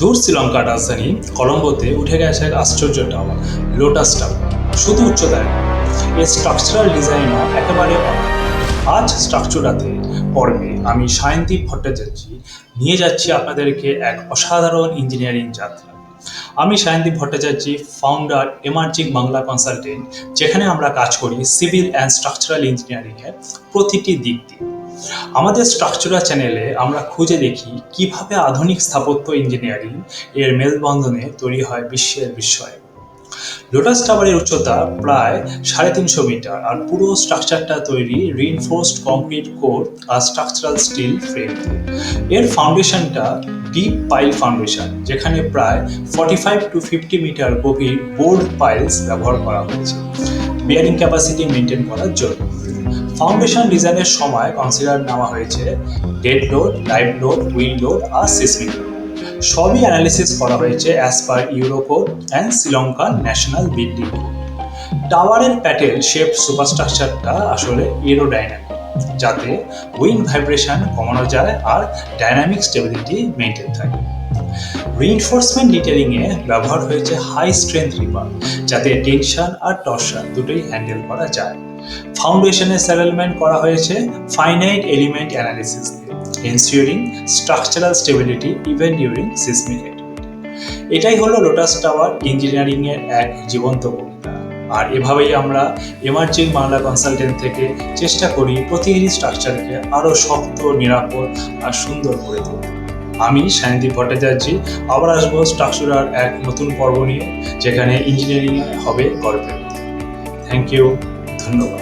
দূর শ্রীলঙ্কার রাজধানী কলম্বোতে উঠে গেছে এক আশ্চর্য টাওয়ার, লোটাস টাওয়ার। শুধু উচ্চতায় এর স্ট্রাকচারাল ডিজাইনও একেবারে আজ স্ট্রাকচারাতে পর্বে আমি সায়নদীপ ভট্টাচার্য নিয়ে যাচ্ছি আপনাদেরকে এক অসাধারণ ইঞ্জিনিয়ারিং যাত্রা। আমি Sayandip Bhattacharya founder Emerging Bangla consultant যেখানে আমরা কাজ করি সিভিল অ্যান্ড স্ট্রাকচারাল ইঞ্জিনিয়ারিংয়ের প্রতিটি দিক দিয়ে। আমাদের স্ট্রাকচারাল চ্যানেলে আমরা খুঁজে দেখি কীভাবে আধুনিক স্থাপত্য ইঞ্জিনিয়ারিং এর মেলবন্ধনে তৈরি হয় বিশ্বের বিস্ময়। লোটাস টাওয়ারের উচ্চতা প্রায় সাড়ে তিনশো মিটার আর পুরো স্ট্রাকচারটা তৈরি রিইনফোর্সড কংক্রিট কোর আর স্ট্রাকচারাল স্টিল ফ্রেম এর ফাউন্ডেশনটা ডিপ পাইল ফাউন্ডেশন যেখানে প্রায় forty five to fifty metre গভীর বোর্ড পাইলস ব্যবহার করা হয়েছে। বিয়ারিং ক্যাপাসিটি মেনটেন করার জন্য। ফাউন্ডেশন ডিজাইনের সময় কনসিডার নেওয়া হয়েছে dead load live load will load R seismic load সবই অ্যানালিসিস করা হয়েছে অ্যাজ পার ইউরোকোড অ্যান্ড শ্রীলঙ্কার ন্যাশনাল বিল্ডিং টাওয়ারের প্যাটেল শেপ সুপারস্ট্রাকচারটা আসলে এরোডাইনামিক যাতে উইন্ড ভাইব্রেশন কমানো যায় আর ডাইনামিক স্টেবিলিটি মেনটেন থাকে। রিইনফোর্সমেন্ট ডিটেলিংয়ে ব্যবহার হয়েছে হাই স্ট্রেংথ রিপার যাতে টেনশন আর টর্শন দুটোই হ্যান্ডেল করা যায়। ফাউন্ডেশনের সেটেলমেন্ট করা হয়েছে finite element analysis ensuring structural stability even during seismic এটাই হলো লোটাস টাওয়ার ইঞ্জিনিয়ারিং এর এক জীবন্ত কবিতা। আর এভাবেই আমরা এমার্জিং বাংলা কনসালটেন্ট থেকে চেষ্টা করি প্রতিটি স্ট্রাকচারকে আরও শক্ত, নিরাপদ আর সুন্দর করে তুলতে। আমি সায়নদীপ ভট্টাচার্য, আবার আসব স্ট্রাকচারার এক নতুন পর্ব নিয়ে, যেখানে ইঞ্জিনিয়ারিং হবে গল্পের থ্যাংক ইউ in.